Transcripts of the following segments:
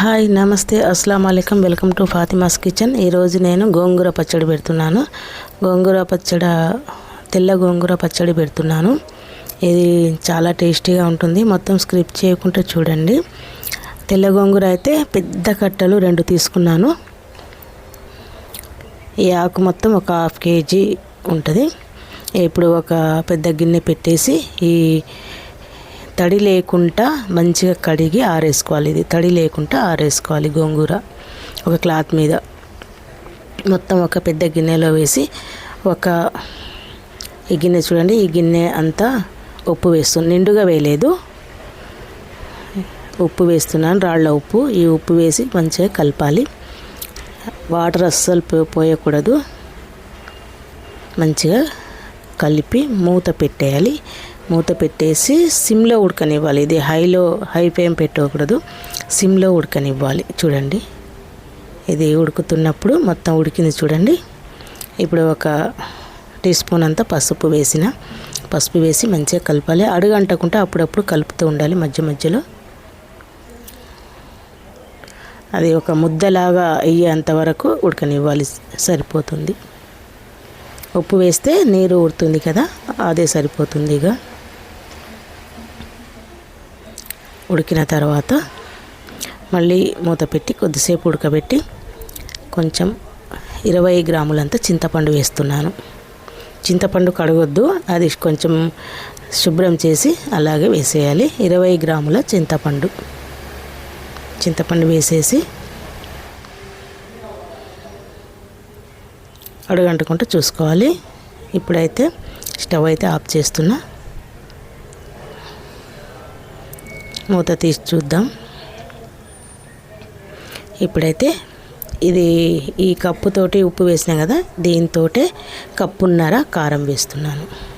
Hi నమస్తే అస్సలం అయికం వెల్కమ్ టు ఫాతిమాస్ కిచెన్. ఈరోజు నేను గోంగూర పచ్చడి పెడుతున్నాను. గోంగూర పచ్చడ తెల్ల గోంగూర పచ్చడి పెడుతున్నాను. ఇది చాలా టేస్టీగా ఉంటుంది. మొత్తం స్క్రిప్ట్ చేయకుండా చూడండి. తెల్ల గోంగూర అయితే పెద్ద కట్టలు రెండు తీసుకున్నాను. ఈ ఆకు మొత్తం ఒక హాఫ్ కేజీ ఉంటుంది. ఇప్పుడు ఒక పెద్ద గిన్నె పెట్టేసి ఈ తడి లేకుండా మంచిగా కడిగి ఆరేసుకోవాలి. ఇది తడి లేకుండా ఆరేసుకోవాలి గోంగూర ఒక క్లాత్ మీద. మొత్తం ఒక పెద్ద గిన్నెలో వేసి ఒక ఈ గిన్నె చూడండి ఈ గిన్నె అంతా ఉప్పు వేస్తుంది నిండుగా వేయలేదు. ఉప్పు వేస్తున్నాను రాళ్ళ ఉప్పు. ఈ ఉప్పు వేసి మంచిగా కలపాలి. వాటర్ అస్సలు పో- పోయకూడదు. మంచిగా కలిపి మూత పెట్టేయాలి. మూత పెట్టేసి సిమ్లో ఉడకనివ్వాలి. ఇది హైలో హై ఫ్లేమ్ పెట్టకూడదు. సిమ్లో ఉడకనివ్వాలి. చూడండి. ఇది ఉడుకుతున్నప్పుడు మొత్తం ఉడికింది చూడండి. ఇప్పుడు ఒక టీ స్పూన్ అంతా పసుపు వేసిన. పసుపు వేసి మంచిగా కలపాలి. అడుగంటకుంటే అప్పుడప్పుడు కలుపుతూ ఉండాలి మధ్య మధ్యలో. అది ఒక ముద్దలాగా అయ్యేంత వరకు ఉడకనివ్వాలి. సరిపోతుంది. ఉప్పు వేస్తే నీరు ఉడుతుంది కదా అదే సరిపోతుంది ఇక. ఉడికిన తర్వాత మళ్ళీ మూత పెట్టి కొద్దిసేపు ఉడకబెట్టి కొంచెం ఇరవై గ్రాములంత చింతపండు వేస్తున్నాను. చింతపండు కడగొద్దు అది కొంచెం శుభ్రం చేసి అలాగే వేసేయాలి. ఇరవై గ్రాముల చింతపండు. చింతపండు వేసేసి అడుగంటుకుంటూ చూసుకోవాలి. ఇప్పుడైతే స్టవ్ అయితే ఆఫ్ చేస్తున్నా. మూత తీసి చూద్దాం. ఇప్పుడైతే ఇది ఈ కప్పుతోటి ఉప్పు వేసినాం కదా దీంతో కప్పున్నర కారం వేస్తున్నాను.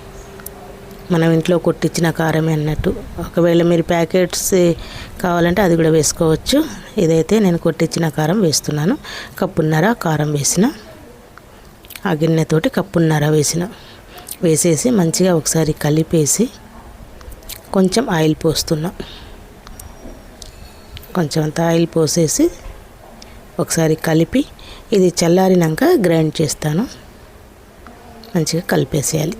మనం ఇంట్లో కొట్టించిన కారమే అన్నట్టు. ఒకవేళ మీరు ప్యాకెట్స్ కావాలంటే అది కూడా వేసుకోవచ్చు. ఇదైతే నేను కొట్టించిన కారం వేస్తున్నాను. కప్పున్నర కారం వేసిన ఆ గిన్నెతోటి కప్పున్నర వేసిన. వేసేసి మంచిగా ఒకసారి కలిపేసి కొంచెం ఆయిల్ పోస్తున్నా. కొంచెం ఆయిల్ పోసేసి ఒకసారి కలిపి ఇది చల్లారినాక గ్రైండ్ చేస్తాను. మంచిగా కలిపేసేయాలి.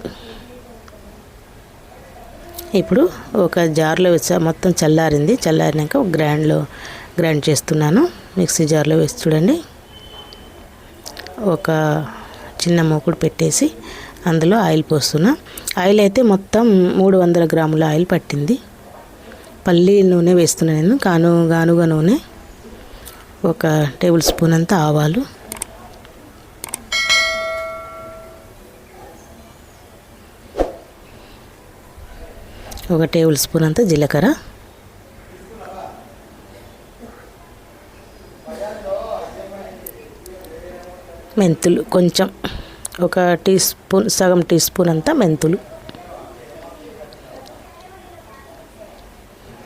ఇప్పుడు ఒక జార్లో వేసా మొత్తం చల్లారింది. చల్లారినాక ఒక గ్రైండ్లో గ్రైండ్ చేస్తున్నాను. మిక్సీ జార్లో వేసి చూడండి. ఒక చిన్న మూకుడు పెట్టేసి అందులో ఆయిల్ పోస్తున్నా. ఆయిల్ అయితే మొత్తం మూడు వందల గ్రాముల ఆయిల్ పట్టింది. పల్లి నూనె వేస్తున్నా నేను. కాను గానుగ నూనె ఒక టేబుల్ స్పూన్ అంత ఆవాలు. ఒక టేబుల్ స్పూన్ అంత జీలకర్ర. మెంతులు కొంచెం ఒక టీ స్పూన్ సగం టీ స్పూన్ అంతా మెంతులు.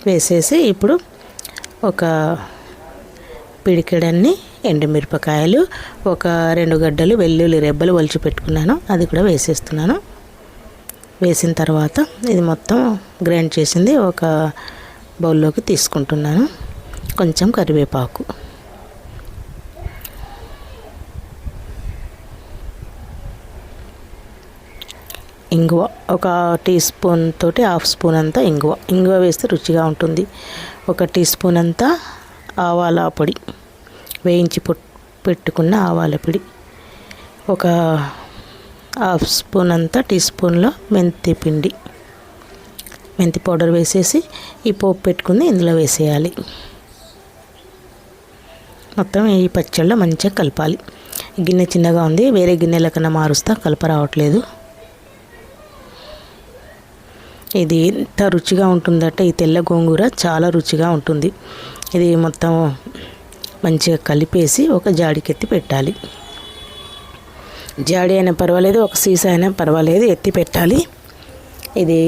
వేసేసి ఇప్పుడు ఒక పిడికెడన్ని ఎండుమిరపకాయలు ఒక రెండు గడ్డలు వెల్లుల్లి రెబ్బలు ఒలిచి పెట్టుకున్నాను. అది కూడా వేసేస్తున్నాను. వేసిన తర్వాత ఇది మొత్తం గ్రైండ్ చేసింది ఒక బౌల్లోకి తీసుకుంటున్నాను. కొంచెం కరివేపాకు. ఇంగువ. ఒక టీ స్పూన్ తోటి హాఫ్ స్పూన్ అంతా ఇంగువ. ఇంగువ వేస్తే రుచిగా ఉంటుంది. ఒక టీ స్పూన్ అంతా ఆవాల పొడి. వేయించి పెట్టుకున్న ఆవాల పొడి. ఒక హాఫ్ స్పూన్ అంతా టీ స్పూన్లో మెంతి పిండి. మెంతి పౌడర్ వేసేసి ఈ పోపు పెట్టుకుని ఇందులో వేసేయాలి. మొత్తం ఈ పచ్చళ్ళలో మంచిగా కలపాలి. గిన్నె చిన్నగా ఉంది. వేరే గిన్నెల కన్నా మారుస్తా. కలప రావట్లేదు. ఇది ఎంత రుచిగా ఉంటుందంటే ఈ తెల్ల గోంగూర చాలా రుచిగా ఉంటుంది. ఇది మొత్తం మంచిగా కలిపేసి ఒక జాడికెత్తి పెట్టాలి. జాడి అయినా పర్వాలేదు ఒక సీసా అయినా పర్వాలేదు ఎత్తి పెట్టాలి. ఇది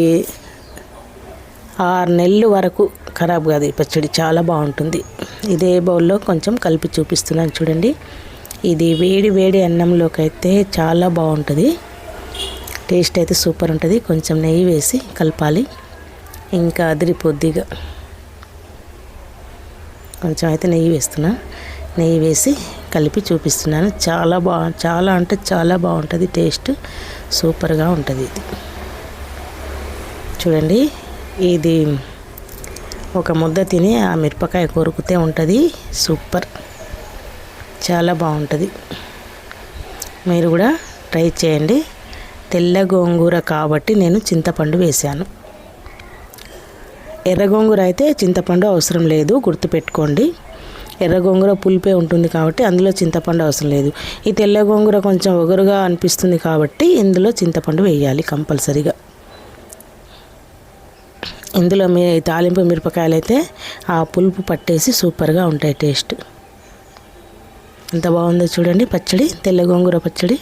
ఆరు నెలల వరకు ఖరాబ్ కాదు ఈ పచ్చడి చాలా బాగుంటుంది. ఇదే బౌల్లో కొంచెం కలిపి చూపిస్తున్నాను చూడండి. ఇది వేడి వేడి అన్నంలోకి అయితే చాలా బాగుంటుంది. టేస్ట్ అయితే సూపర్ ఉంటుంది. కొంచెం నెయ్యి వేసి కలపాలి. ఇంకా అదిరిపోద్దిగా. కొంచెం అయితే నెయ్యి వేస్తున్నా. నెయ్యి వేసి కలిపి చూపిస్తున్నాను. చాలా బా చాలా అంటే చాలా బాగుంటుంది. టేస్ట్ సూపర్గా ఉంటుంది ఇది. చూడండి. ఇది ఒక ముద్ద తిని ఆ మిరపకాయ కొరుకుతే ఉంటుంది. సూపర్. చాలా బాగుంటుంది. మీరు కూడా ట్రై చేయండి. తెల్ల గోంగూర కాబట్టి నేను చింతపండు వేశాను. ఎర్ర గోంగూర అయితే చింతపండు అవసరం లేదు గుర్తుపెట్టుకోండి. ఎర్ర గోంగూర పులిపే ఉంటుంది కాబట్టి అందులో చింతపండు అవసరం లేదు. ఈ తెల్ల గోంగూర కొంచెం ఒగరుగా అనిపిస్తుంది కాబట్టి ఇందులో చింతపండు వేయాలి కంపల్సరీగా. ఇందులో మీ తాలింపు మిరపకాయలు అయితే ఆ పులుపు పట్టేసి సూపర్గా ఉంటాయి టేస్ట్. ఎంత బాగుందో చూడండి పచ్చడి తెల్ల గోంగూర పచ్చడి.